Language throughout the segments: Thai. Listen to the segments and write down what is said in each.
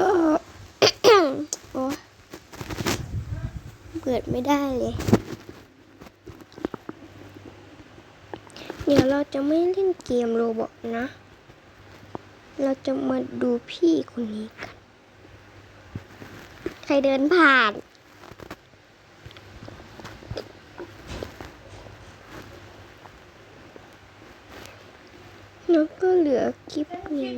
ก็โอ้เปิดไม่ได้เลย เดี๋ยวเราจะไม่เล่นเกมโรบอกนะ เราจะมาดูพี่คนนี้กัน ใครเดินผ่านแล้วก็เหลือคลิปนี้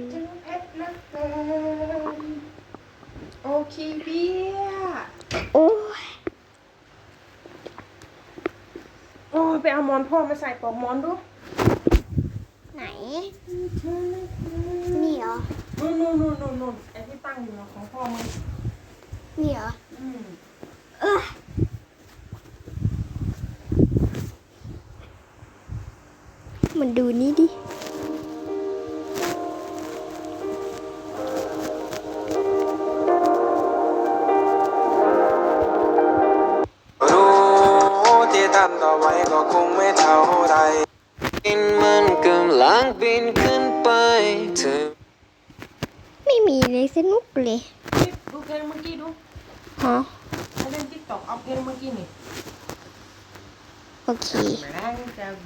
โอเคเบียโอ้ยโอ้ยไปเอาหมอนพ่อมาใส่ปลอกหมอนดูไหน นี่เหรอ นู่นนู่นนู่นนู่นนู่นไอ้ที่ตั้งอยู่น่ะของพ่อมึงนี่เหรอ อืมเออมันดูนี่ดิ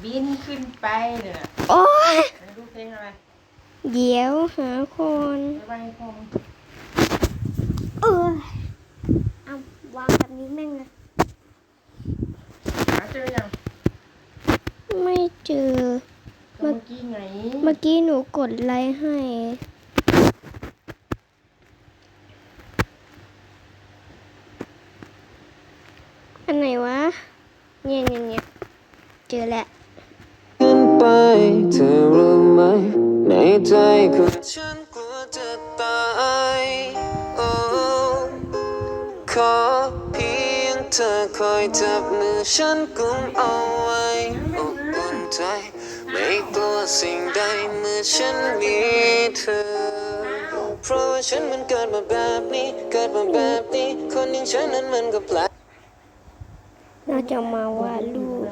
บินขึ้นไปเนี่ยโอ้ยไหนดูเพลงอะไรเดี๋ยวหาคนไปไปให้พ่อมึงเออเอาวางแบบนี้แม่งเลยหาเจอยังไม่เจอ เมื่อกี้ไงเมื่อกี้หนูกดไลค์ให้อันไหนวะ เนี่ยเนี่ยเนี่ยเจอแล้วขึ้นไป เธอรู้ไหม ในใจของฉันกลัวจะตายโอ้ขอเพียงเธอคอยจับมือฉันกุมเอาไว้อบอุ่นใจ ไม่กลัวสิ่งใดเมื่อฉันมีเธอเพราะว่าฉันมันเกิดมาแบบนี้ เกิดมาแบบนี้ คนอย่างฉันนั้นมันก็แปลกเราจะมาวาดรูป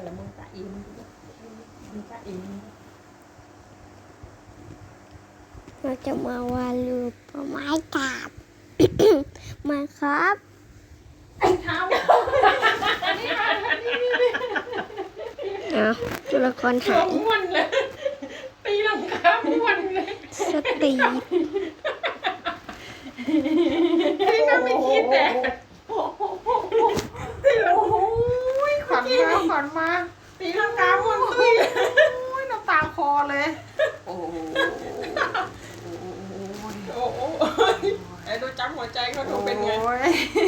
เราจะมาวาดรูปไม้กาบ มาครับไอ้เท้าเอาตัวละครตัวหายม้วนเลยตีลังกาม้วนเลยสตีฟนี่ก็ไม่คิดแต่โอ้โหโอ้โหขวัญมาขวัญมาตีลังกาม้วนตุ้ยเลยโอ้ยน้ำตาคอเลย โอ้โหโอ้โหไอ้ดูจับหัวใจเขาดูเป็นไง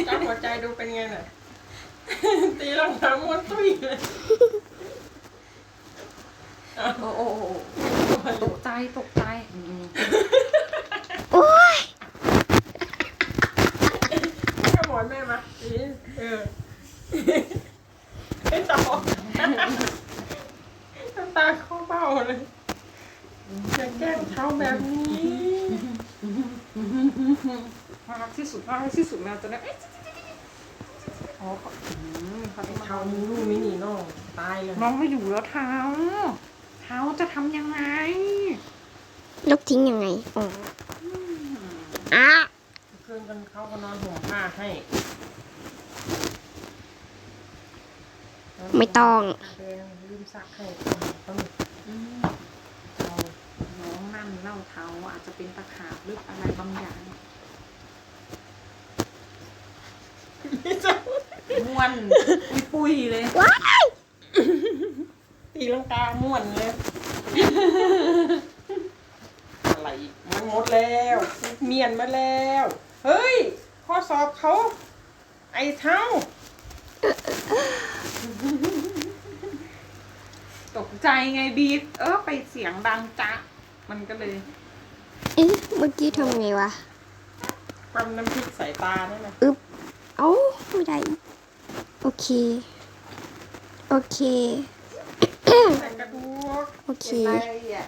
จับหัวใจดูเป็นไงน่ะตีลังกาม้วนตุ้ยเลย โอ้โอ้โอ้ตกใจตกใจอืม โอ้ย แม่หมอนแม่มาตี เออไม่ต่อน้ำตาเข้าเบ้าเลยจะแกล้งเท้าแบบนี้น่ารักที่สุดน่ารักที่สุดแมวตัวนี้เอ๊ะอ๋อเขาอืมเขาไอ้จะเท้าเท้ามีลูกมินิน้องตายเลยน้องไม่อยู่แล้วเท้า เท้าจะทำยังไงลบทิ้งยังไง อ๋ออะเพื่อนกันเขาก็นอนห่มผ้าให้ ไม่ต้องเดินลืมซักให้ต้องอืมเราน้องนั่นเล่าเท้าอาจจะเป็นตะขาบหรืออะไรบางอย่างม้วนปุยปุยๆเลยว้ายตีลังกาม่วนเลยอะไรอีกมันหมดแล้ว เมียนมาแล้ว เฮ้ย ข้อสอบเขา ไอ้เท้า ตกใจไงบีบเออไปเสียงดังจ๊ะ มันก็เลยเอ๊ะเมื่อกี้ทำไงวะปั๊มน้ำพริกใส่ตานั่นนะอึ๊บเอ้าไม่ได้อีกโอเค โอเคใส่กระดูกโอเคเก็บรายละเอียด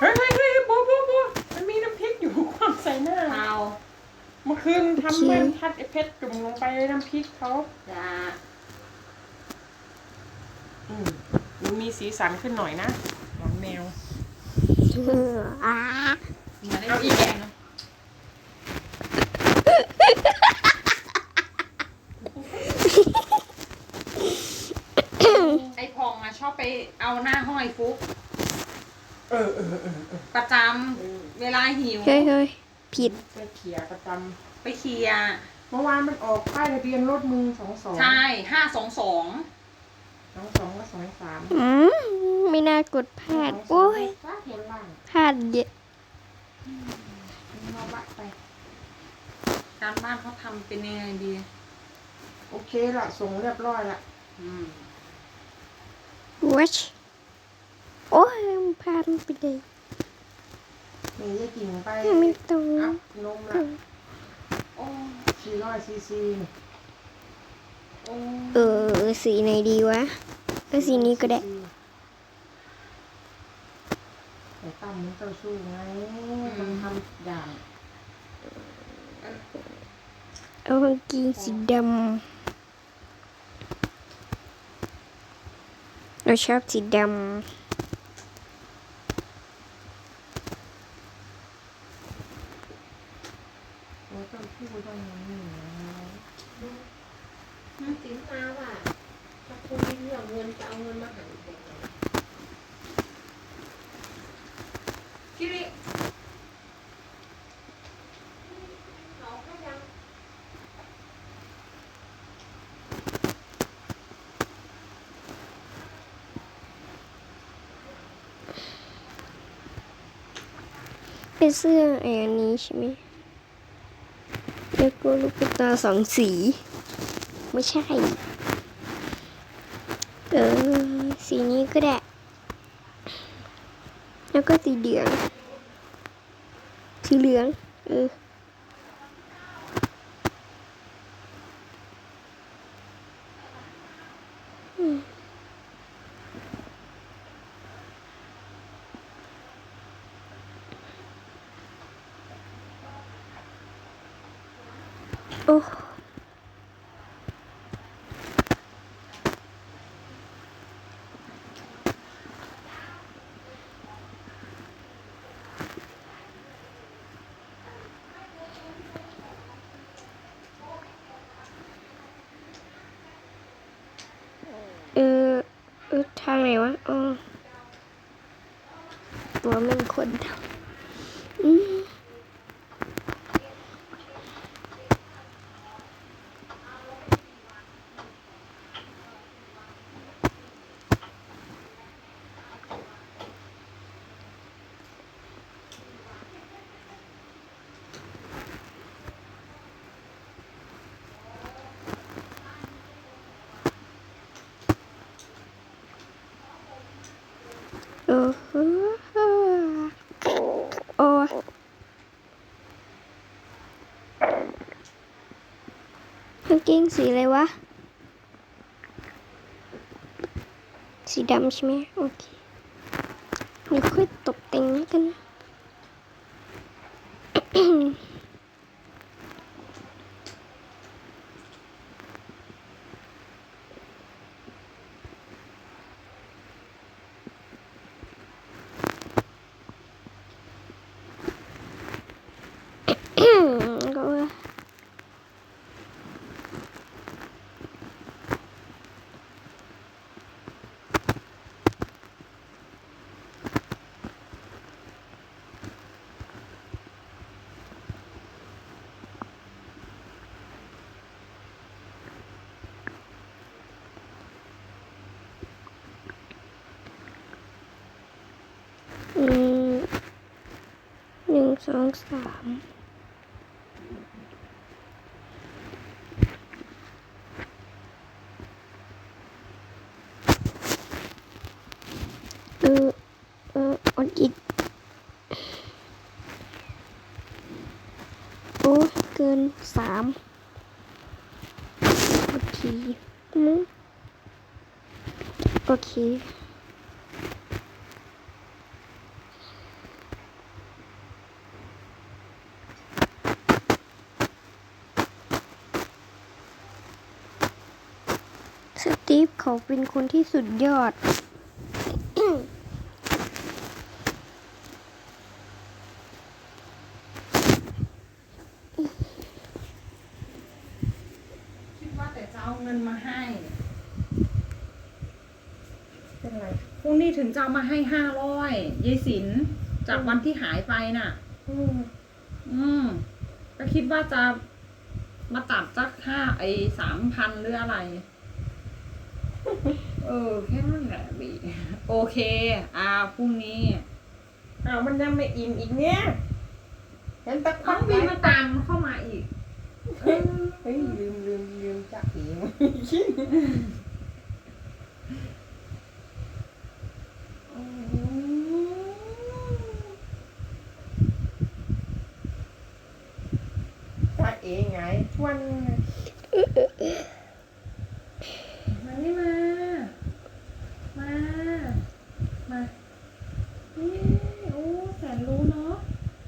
เฮ้ยเฮ้ยเฮ้ยโบโบโบมันมีน้ำพริกอยู่ความใส่หน้าเท้าเมื่อคืนโอเคทำแม่นพัดไอเพชรจุ่มลงไปในน้ำพริกเขาจ้า มีสีสันขึ้นหน่อยนะหวังแมวเอาอีกแกเนาะไอพองอะชอบไปเอาหน้าห้อยฟุกเออเออประจำเวลาหิว เฮ้ยเฮ้ยผิด ไปเขี่ยประจไปเคลียเมื่อวานมันออกป้ายทะเบียนรถมือสองสองใช่ห้าสองสอง สองสองกับสองสามอืมไม่น่ากดพลาด โอ้ยฟ้าบนล่างพลาดเยอะเอาบัตรไป การบ้านเขาทำเป็นยังไงดี โอเคละส่งเรียบร้อยละอืมวัชโอ้ยพลาดไปเลยนี่จะกิ่งไปไม่ต้องอัพนมละโอ้สี่ร้อยซีซีโอ้ เออ สีไหนดีวะเออสีนี้ก็ได้แต่ตั้มมันเจ้าสู้ไงมันทำอย่างเอากางเกงสีดำเราชอบสีดเราต้องพูดต้องอย่างนี้นะ สินมาว่าถ้าคุณไม่เรื่องเงินจะเอาเงินมาหันเด็ก คิริ เขาก็ยังำ เป็นเสื้อไอ้อันนี้ใช่ไหมแล้วก็ลูกตาสองสี ไม่ใช่ เออ สีนี้ก็ได้ แล้วก็สีเหลือง สีเหลือง เออ โอ้เออเออทางไหนวะ อ๋อ ตัวมันคนทำอืม โอ้โหโอ้กางเกงสีอะไรวะ สีดำใช่ไหมโอเคเดี๋ยวค่อยตกแต่งแล้วกัน ก็ว่าอืมหนึ่ง สองสามเออเอออดอิดโอ้เกินสามโอเคโอเค ตีฟเขาเป็นคนที่สุดยอด คิดว่าแต่จะเอาเงินมาให้ เป็นไรคนี่ถึงจะเอามาให้ห้าร้อยยายสิน จากวันที่หายไปน่ะ อืมอืม ก็คิดว่าจะมาตัดสักห้าไอ้สามพันหรืออะไร เออแค่นั้นแหละบีโอเค อ่าพรุ่งนี้อ้าวมันยังไม่อิ่มอีกเนี่ยเห็นตะคต้วัอนงบีมาตามเข้ามาอีกเฮ้ยลืมลืมลืมจักอีกชิ้นจักเองไงทวน มานี่มา มา มา นี่โอ้แสนรู้เนาะ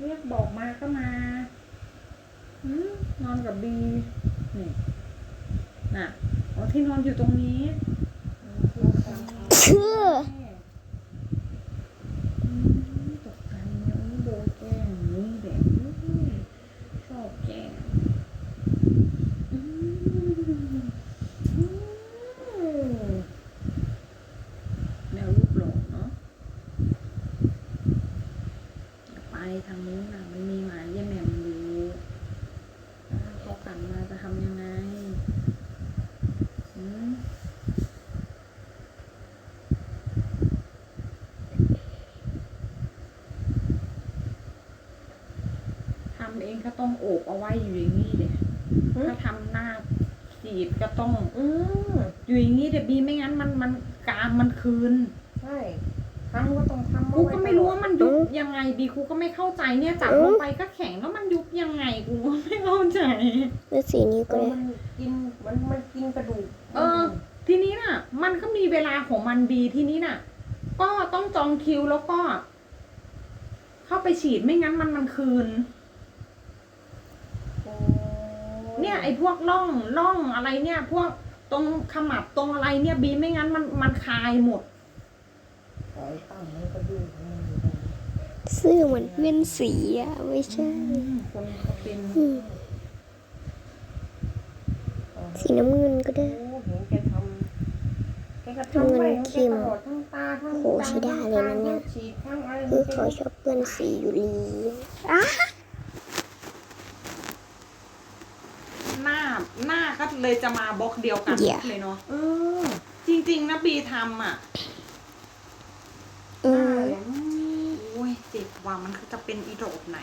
เรียกบอกมาก็มาอืมนอนกับบี นี่ น่ะอ๋อที่นอนอยู่ตรงนี้ ชื่อ อืมตกใจเนี่ยโอ้โดนแกล้งนี่แบบอุ้ยชอบแกล้งอืมอืมแนวรูปหล่อเนาะอย่าไปทางนู้นน่ะ มันมีหมาเยี่ยแหม่มอยู่ถ้าเขากลันมาจะทำยังไงอืม ทำเอง ก็ต้องโอบเอาไว้อยู่อย่างนี้เลยถ้าทำหน้าสีดก็ต้องอืมอยู่อย่างนี้เดี๋ยวบีไม่งั้นมันมันกามมันคืนใช่ทำก็ต้องทำครูก็ไม่รู้ว่ามันยุบยังไงบีครูก็ไม่เข้าใจเนี่ยจับลงไปก็แข็งแล้วมันยุบยังไงกูก็ไม่เข้าใจแล้วสีนี้เอก็อได้มันกินมันมันกินกระดูกเออ ทีนี้น่ะ มันก็มีเวลาของมันบีทีนี้น่ะ ก็ต้องจองคิวแล้วก็ เข้าไปฉีดไม่งั้นมันมันคืน โอ้ เนี่ยไอ้พวกร่องร่องอะไรเนี่ย พวกตรงขมับตรงอะไรเนี่ยบีไม่งั้นมันมันคายหมดขอให้ตั้งมันกระดูกมันอยู่ตรงนี้เสื้อเหมือนเป็นสีอะไม่ใช่ คนเขาเป็นอืมสีน้ำเงินก็ได้โอ้เห็นแกทำแกก็ทำไว้เงินเข้มแกตลอดทั้งตาทั้งโหใช้ได้เลยนะเนี่ยฉีดทั้งอะไรคือเขาชอบเพื่อนสีอยู่ลีอะ หน้าหน้าก็ เลยจะมาบล็อกเดียวกันเลยเนาะเออ จริง ๆ นะบีทำอะ อืมโอ้ยเจ็บว่ามันคือจะเป็นอีโรดไหน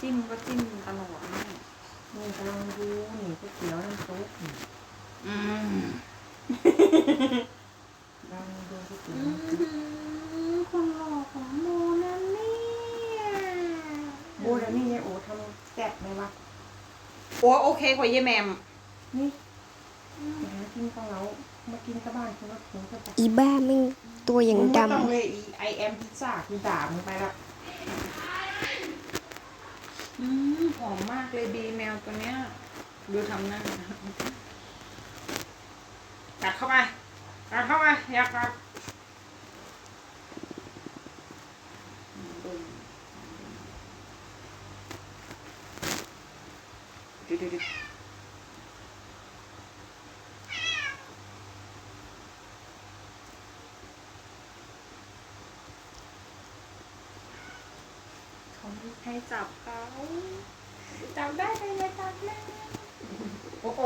จิ้มก็จิ้มตลอดแม่นี่กำลังดูนี่ก๋วยเตี๋ยวน้ำซุปนี่อืมกำลังดูก๋วยเตี๋ยวอืน้ำซุปมคนหล่อของโมนั่นเนี่ยโบแล้วนี่เนี่ยโอ้ทำแซ่บไหมวะ โอ้โอเคกว่าเยแมมนี่ไปหากินของเรามากินกับบ้านคุณว่าคุณก็จะอีบ้าไม่งตัวอย่างมึดไม่ต้องเลยอีไอแอมพิซซ่าคือด่ามึงไปละอืมหอมมากเลยบีแมวตัวเนี้ย ดูทำหน้ากัดเข้าไปกัดเข้าไปอยากกัด ดูดูดูเขาให้จับเขาจับได้ไปเลยจับเลยโอ้โห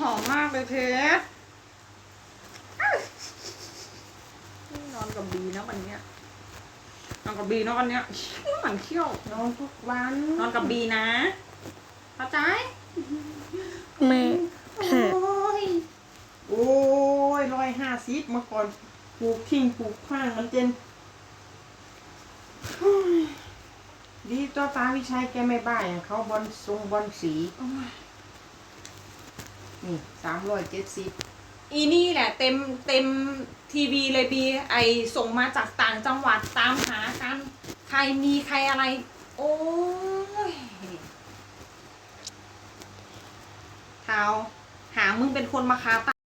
หอมมากเลยเพชรอ้าวนอนกับบีนะวันเนี้ยนอนกับบีนะวันเนี้ยหมันเขี้ยวนอนทุกวัน นอนกับบีนะ เข้าใจำมาค่ะ โอ้ย โอ้ยร้อยห้าสิบมาก่อนปลูกทิ้งปลูกขว้างมันเจนเฮ้ยดีตัวตาวิชัยแกไม่บ้าอย่างเขาบอลทรงบอลสีนี่สามร้อยเจ็ดสิบอีนี่แหละเต็มเต็มทีวีเลยบีไอส่งมาจากต่างจังหวัดตามหากัน ใครมีใครอะไร โอ้ย เท้าหามึงเป็นคนมาคา